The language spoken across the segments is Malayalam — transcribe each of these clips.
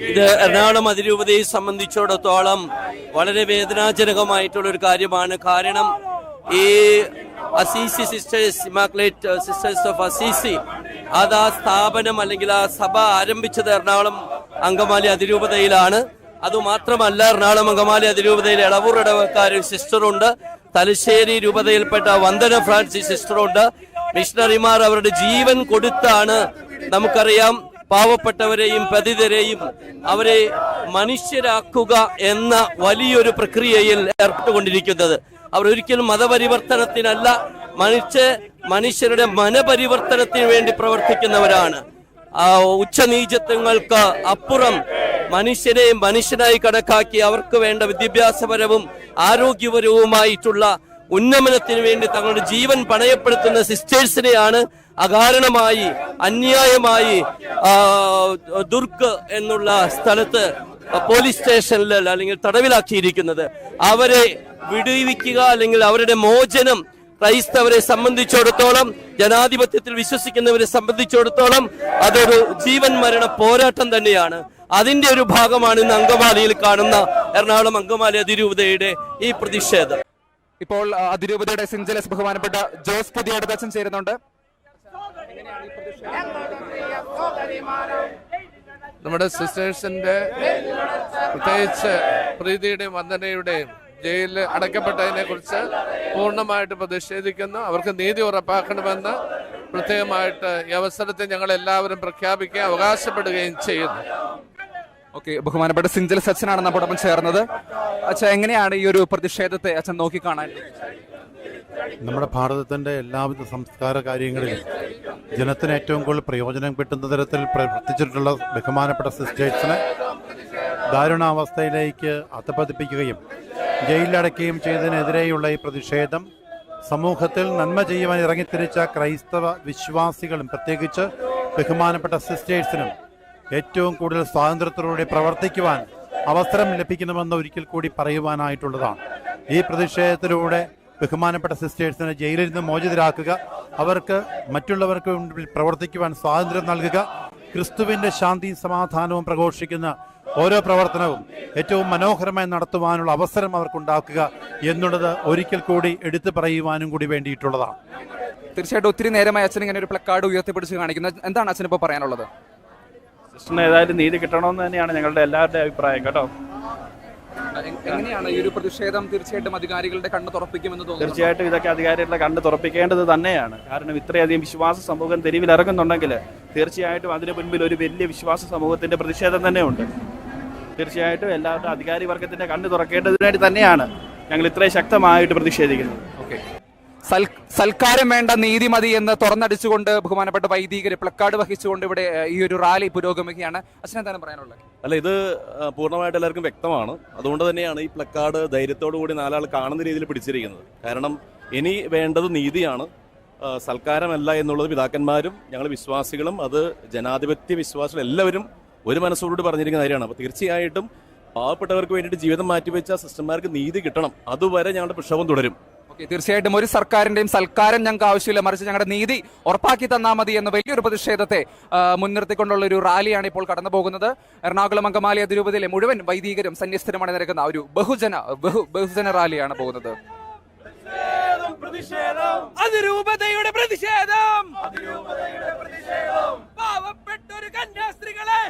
ഇത് എറണാകുളം അതിരൂപതയെ സംബന്ധിച്ചിടത്തോളം വളരെ വേദനാജനകമായിട്ടുള്ള ഒരു കാര്യമാണ്. കാരണം ഈ Assisi sisters immaculate sisters of Assisi അത് ആ സ്ഥാപനം അല്ലെങ്കിൽ ആ സഭ ആരംഭിച്ചത് എറണാകുളം അങ്കമാലി അതിരൂപതയിലാണ്. അതുമാത്രമല്ല എറണാകുളം അങ്കമാലി അതിരൂപതയിൽ ഇളവൂർ ഇടവക്കാർ സിസ്റ്ററുണ്ട്. തലശ്ശേരി രൂപതയിൽപ്പെട്ട വന്ദന ഫ്രാൻസിസ് സിസ്റ്ററുണ്ട്. മിഷണറിമാർ അവരുടെ ജീവൻ കൊടുത്താണ്. നമുക്കറിയാം പാവപ്പെട്ടവരെയും പതിതരെയും അവരെ മനുഷ്യരാക്കുക എന്ന വലിയൊരു പ്രക്രിയയിൽ ഏർപ്പെട്ടുകൊണ്ടിരിക്കുന്നത്. അവർ ഒരിക്കലും മതപരിവർത്തനത്തിനല്ല മനുഷ്യ മനുഷ്യരുടെ മനപരിവർത്തനത്തിന് വേണ്ടി പ്രവർത്തിക്കുന്നവരാണ്. ആ ഉച്ചനീചത്വങ്ങൾക്ക് അപ്പുറം മനുഷ്യരെയും മനുഷ്യനായി കണക്കാക്കി അവർക്ക് വേണ്ട വിദ്യാഭ്യാസപരവും ആരോഗ്യപരവുമായിട്ടുള്ള ഉന്നമനത്തിന് വേണ്ടി തങ്ങളുടെ ജീവൻ പണയപ്പെടുത്തുന്ന സിസ്റ്റേഴ്സിനെയാണ് അകാരണമായി അന്യായമായി ദുർഗ് എന്നുള്ള സ്ഥലത്ത് പോലീസ് സ്റ്റേഷനിൽ അല്ലെങ്കിൽ തടവിലാക്കിയിരിക്കുന്നത്. അവരെ വിടുവിക്കുക അല്ലെങ്കിൽ അവരുടെ മോചനം ക്രൈസ്തവരെ സംബന്ധിച്ചിടത്തോളം ജനാധിപത്യത്തിൽ വിശ്വസിക്കുന്നവരെ സംബന്ധിച്ചിടത്തോളം അതൊരു ജീവൻ മരണ പോരാട്ടം തന്നെയാണ്. അതിന്റെ ഒരു ഭാഗമാണ് ഇന്ന് അങ്കമാലിയിൽ കാണുന്ന എറണാകുളം അങ്കമാലി അതിരൂപതയുടെ ഈ പ്രതിഷേധം. ഇപ്പോൾ അതിരൂപതയുടെ സിഞ്ചലസ് ബഹുമാനപ്പെട്ട ജോസ് പുതിയ ചേരുന്നുണ്ട്. നമ്മുടെ സിസ്റ്റേഴ്സിന്റെ പ്രത്യേകിച്ച് പ്രീതിയുടെയും വന്ദനയുടെയും ജയിലിൽ അടയ്ക്കപ്പെട്ടതിനെ കുറിച്ച് പൂർണമായിട്ട് പ്രതിഷേധിക്കുന്നു. അവർക്ക് നീതി ഉറപ്പാക്കണമെന്ന് പ്രത്യേകമായിട്ട് ഈ അവസരത്തെ ഞങ്ങൾ എല്ലാവരും പ്രഖ്യാപിക്കുകയും അവകാശപ്പെടുകയും ചെയ്യുന്നു. ഓക്കെ ബഹുമാനപ്പെട്ട സിഞ്ചൽ സച്ചനാണ് നമ്മോടൊപ്പം ചേർന്നത്. അച്ഛ എങ്ങനെയാണ് ഈ ഒരു പ്രതിഷേധത്തെ അച്ഛൻ നോക്കിക്കാണാൻ? നമ്മുടെ ഭാരതത്തിന്റെ എല്ലാവിധ സംസ്കാര കാര്യങ്ങളിലും ജനത്തിന് ഏറ്റവും കൂടുതൽ പ്രയോജനം കിട്ടുന്ന തരത്തിൽ പ്രവർത്തിച്ചിട്ടുള്ള ബഹുമാനപ്പെട്ട സിസ്റ്റേഴ്സിനെ ദാരുണാവസ്ഥയിലേക്ക് അത്തപ്പതിപ്പിക്കുകയും ജയിലിലടയ്ക്കുകയും ചെയ്തതിനെതിരെയുള്ള ഈ പ്രതിഷേധം സമൂഹത്തിൽ നന്മ ചെയ്യുവാൻ ഇറങ്ങിത്തിരിച്ച ക്രൈസ്തവ വിശ്വാസികളും പ്രത്യേകിച്ച് ബഹുമാനപ്പെട്ട സിസ്റ്റേഴ്സിനും ഏറ്റവും കൂടുതൽ സ്വാതന്ത്ര്യത്തോടെ പ്രവർത്തിക്കുവാൻ അവസരം ലഭിക്കണമെന്ന് ഒരിക്കൽ കൂടി പറയുവാനായിട്ടുള്ളതാണ്. ഈ പ്രതിഷേധത്തിലൂടെ ബഹുമാനപ്പെട്ട സിസ്റ്റേഴ്സിനെ ജയിലിൽ നിന്ന് മോചിതരാക്കുക അവർക്ക് മറ്റുള്ളവർക്ക് മുൻപിൽ പ്രവർത്തിക്കുവാൻ സ്വാതന്ത്ര്യം നൽകുക ക്രിസ്തുവിന്റെ ശാന്തിയും സമാധാനവും പ്രഘോഷിക്കുന്ന ഓരോ പ്രവർത്തനവും ഏറ്റവും മനോഹരമായി നടത്തുവാനുള്ള അവസരം അവർക്കുണ്ടാക്കുക എന്നുള്ളത് ഒരിക്കൽ കൂടി എടുത്തു പറയുവാനും കൂടി വേണ്ടിയിട്ടുള്ളതാണ്. തീർച്ചയായിട്ടും ഒത്തിരി നേരമായി അച്ഛൻ ഇങ്ങനെ ഒരു പ്ലക്കാർഡ് ഉയർത്തിപ്പിടിച്ച് കാണിക്കുന്നത് എന്താണ് അച്ഛനിപ്പോൾ പറയാനുള്ളത്? സിസ്റ്ററിന് ഏതായാലും നീതി കിട്ടണമെന്ന് തന്നെയാണ് ഞങ്ങളുടെ എല്ലാവരുടെയും അഭിപ്രായം കേട്ടോ? എങ്ങനെയാണ് ഈ ഒരു പ്രതിഷേധം തീർച്ചയായിട്ടും അധികാരികളുടെ കണ്ണ് തുറപ്പിക്കുമെന്ന് തോന്നുന്നു? തീർച്ചയായിട്ടും ഇതൊക്കെ അധികാരികളുടെ കണ്ണ് തുറപ്പിക്കേണ്ടത് തന്നെയാണ്. കാരണം ഇത്രയധികം വിശ്വാസ സമൂഹം തെരുവിൽ ഇറങ്ങുന്നുണ്ടെങ്കിൽ തീർച്ചയായിട്ടും അതിന് മുൻപിൽ ഒരു വലിയ വിശ്വാസ സമൂഹത്തിന്റെ പ്രതിഷേധം തന്നെയുണ്ട്. തീർച്ചയായിട്ടും എല്ലാവരുടെ അധികാരി വർഗത്തിന്റെ കണ്ണ് തുറക്കേണ്ടതിനായിട്ട് തന്നെയാണ് ഞങ്ങൾ ഇത്രയും ശക്തമായിട്ട് പ്രതിഷേധിക്കുന്നത്. ഓക്കെ. സൽക്കാരം വേണ്ട നീതി മതി എന്ന് തുറന്നടിച്ചുകൊണ്ട് ബഹുമാനപ്പെട്ട വൈദികർ പ്ലക്കാർഡ് വഹിച്ചുകൊണ്ട് ഇവിടെ ഈ ഒരു റാലി പുരോഗമിക്കുകയാണ്. അച്ഛൻ എന്താണ് പറയാനുള്ളത്? അല്ല ഇത് പൂർണമായിട്ട് എല്ലാവർക്കും വ്യക്തമാണ്. അതുകൊണ്ട് തന്നെയാണ് ഈ പ്ലക്കാർഡ് ധൈര്യത്തോടു കൂടി നാലാൾ കാണുന്ന രീതിയിൽ പിടിച്ചിരിക്കുന്നത്. കാരണം ഇനി വേണ്ടത് നീതിയാണ്. സൽക്കാരമല്ല എന്നുള്ളത് പിതാക്കന്മാരും ഞങ്ങൾ വിശ്വാസികളും അത് ജനാധിപത്യ വിശ്വാസികൾ എല്ലാവരും ഒരു മനസ്സോടുകൂടി പറഞ്ഞിരിക്കുന്ന കാര്യമാണ്. അപ്പോൾ തീർച്ചയായിട്ടും പാവപ്പെട്ടവർക്ക് വേണ്ടിയിട്ട് ജീവിതം മാറ്റിവെച്ച സിസ്റ്റർമാർക്ക് നീതി കിട്ടണം. അതുവരെ ഞങ്ങളുടെ പ്രക്ഷോഭം തുടരും. തീർച്ചയായിട്ടും ഒരു സർക്കാരിന്റെയും സൽക്കാരം ഞങ്ങൾക്ക് ആവശ്യമില്ല. മറിച്ച് ഞങ്ങളുടെ നീതി ഉറപ്പാക്കി തന്നാൽ മതി എന്ന വലിയൊരു പ്രതിഷേധത്തെ മുൻനിർത്തിക്കൊണ്ടുള്ള ഒരു റാലിയാണ് ഇപ്പോൾ കടന്നു പോകുന്നത്. എറണാകുളം അങ്കമാലി അതിരൂപതയിലെ മുഴുവൻ വൈദികരും സന്യസ്തരുമാണ് നിരക്കുന്ന ഒരു ബഹുജന ബഹു ബഹുജന റാലിയാണ് പോകുന്നത്. അതിരൂപതയുടെ പ്രതിഷേധം. പാവപ്പെട്ടൊരു കന്യാസ്ത്രീകളെ.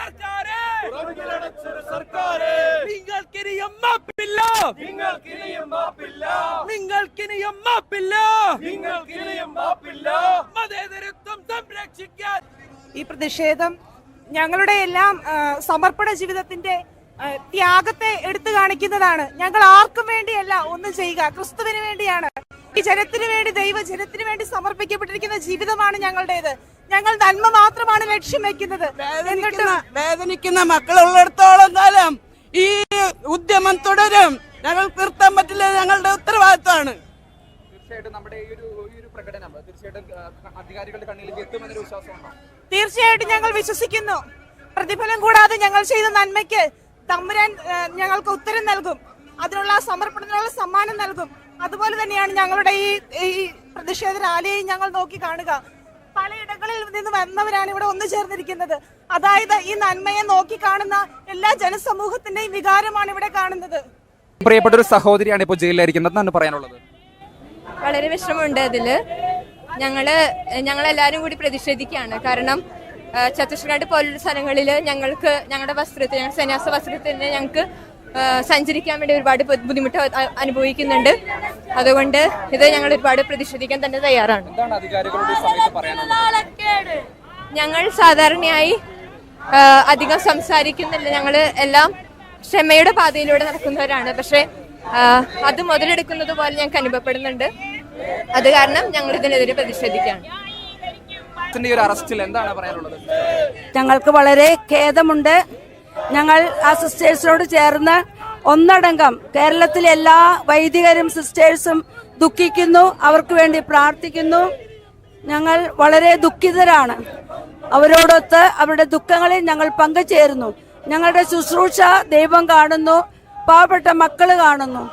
സർക്കാരെ. സർക്കാരെ. നിങ്ങൾക്കിനിയും മാപ്പില്ല. നിങ്ങൾക്കിനിയും മാപ്പില്ല. മതേതരത്വം സംരക്ഷിക്കാൻ. ഈ പ്രതിഷേധം ഞങ്ങളുടെ എല്ലാം സമർപ്പണ ജീവിതത്തിന്റെ ത്യാഗത്തെ എടുത്തു കാണിക്കുന്നതാണ്. ഞങ്ങൾ ആർക്കും വേണ്ടിയല്ല ഒന്നും ചെയ്യുക. ക്രിസ്തുവിന് വേണ്ടിയാണ്. ഈ ജനത്തിനു വേണ്ടി ദൈവ ജനത്തിനു വേണ്ടി സമർപ്പിക്കപ്പെട്ടിരിക്കുന്ന ജീവിതമാണ് ഞങ്ങളുടേത്. ഞങ്ങൾ നന്മ മാത്രമാണ് ലക്ഷ്യം വെക്കുന്നത്. എന്നിട്ട് വേദനിക്കുന്ന മക്കളുള്ളിടത്തോളം കാലം ഈ ഉദ്യമം തുടരും. ഞങ്ങൾ നിർത്താൻ പറ്റില്ല ഞങ്ങളുടെ ഉത്തരവാദിത്തമാണ് തീർച്ചയായിട്ടും നമ്മുടെ ഈ ഒരു ഈ ഒരു പ്രകടനം തീർച്ചയായിട്ടും അധികാരികളുടെ കണ്ണിലേക്ക് എത്തുമെന്നൊരു വിശ്വാസമുണ്ടോ. തീർച്ചയായിട്ടും ഞങ്ങൾ വിശ്വസിക്കുന്നു. പ്രതിഫലം കൂടാതെ ഞങ്ങൾ ചെയ്ത നന്മയ്ക്ക് തമ്പുരാൻ ഞങ്ങൾക്ക് ഉത്തരം നൽകും. അതിനുള്ള സമർപ്പണത്തിനുള്ള സമ്മാനം നൽകും. അതുപോലെ തന്നെയാണ് ഞങ്ങളുടെ ഈ ഈ പ്രതിഷേധ റാലിയെ ഞങ്ങൾ നോക്കി കാണുക. പലയിടങ്ങളിൽ നിന്ന് വന്നവരാണ് ഇവിടെ ഒന്നു ചേർന്നിരിക്കുന്നത്. അതായത് ഈ നന്മയെ നോക്കി കാണുന്ന എല്ലാ ജനസമൂഹത്തിന്റെയും വികാരമാണ് ഇവിടെ കാണുന്നത്. പ്രിയപ്പെട്ട ഒരു സഹോദരിയാണ് ഇപ്പോൾ ജയിലിലായിരിക്കുന്നത്. എന്നാണ് പറയാനുള്ളത്? വളരെ വിഷമമുണ്ട് അതിൽ. ഞങ്ങൾ ഞങ്ങളെല്ലാരും കൂടി പ്രതിഷേധിക്കുകയാണ്. കാരണം ഛത്തീസ്ഗഡ് പോലുള്ള സ്ഥലങ്ങളിൽ ഞങ്ങൾക്ക് ഞങ്ങളുടെ വസ്ത്രത്തിന് ഞങ്ങളുടെ സന്യാസ വസ്ത്രത്തിന് ഞങ്ങൾക്ക് സഞ്ചരിക്കാൻ വേണ്ടി ഒരുപാട് ബുദ്ധിമുട്ട് അനുഭവിക്കുന്നുണ്ട്. അതുകൊണ്ട് ഇത് ഞങ്ങൾ ഒരുപാട് പ്രതിഷേധിക്കാൻ തന്നെ തയ്യാറാണ്. ഞങ്ങൾ സാധാരണയായി അധികം സംസാരിക്കുന്നില്ല. ഞങ്ങൾ എല്ലാം ക്ഷമയുടെ പാതയിലൂടെ നടക്കുന്നവരാണ്. പക്ഷേ അത് മുതലെടുക്കുന്നത് പോലെ ഞങ്ങൾക്ക് അനുഭവപ്പെടുന്നുണ്ട്. അത് കാരണം ഞങ്ങൾ ഇതിനെതിരെ പ്രതിഷേധിക്കുകയാണ്. ഇതിന്റെ ഒരു അറസ്റ്റിൽ എന്താണ് പറയാനുള്ളത്? ഞങ്ങൾക്ക് വളരെ ഖേദമുണ്ട്. ഞങ്ങൾ ആ സിസ്റ്റേഴ്സിനോട് ചേർന്ന് ഒന്നടങ്കം കേരളത്തിലെ എല്ലാ വൈദികരും സിസ്റ്റേഴ്സും ദുഃഖിക്കുന്നു അവർക്ക് വേണ്ടി പ്രാർത്ഥിക്കുന്നു. ഞങ്ങൾ വളരെ ദുഃഖിതരാണ്. അവരോടൊത്ത് അവരുടെ ദുഃഖങ്ങളിൽ ഞങ്ങൾ പങ്കുചേരുന്നു. ഞങ്ങളുടെ ശുശ്രൂഷ ദൈവം കാണുന്നു. പാവപ്പെട്ട മക്കൾ കാണുന്നു.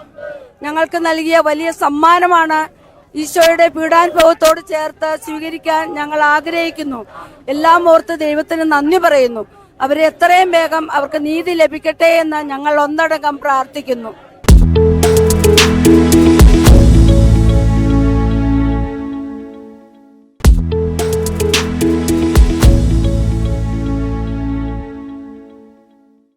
ഞങ്ങൾക്ക് നൽകിയ വലിയ സമ്മാനമാണ് ഈശോയുടെ പീഡാനുഭവത്തോട് ചേർത്ത് സ്വീകരിക്കാൻ ഞങ്ങൾ ആഗ്രഹിക്കുന്നു. എല്ലാം ഓർത്ത് ദൈവത്തിന് നന്ദി പറയുന്നു. അവരെ എത്രയും വേഗം അവർക്ക് നീതി ലഭിക്കട്ടെ എന്ന് ഞങ്ങൾ ഒന്നടങ്കം പ്രാർത്ഥിക്കുന്നു.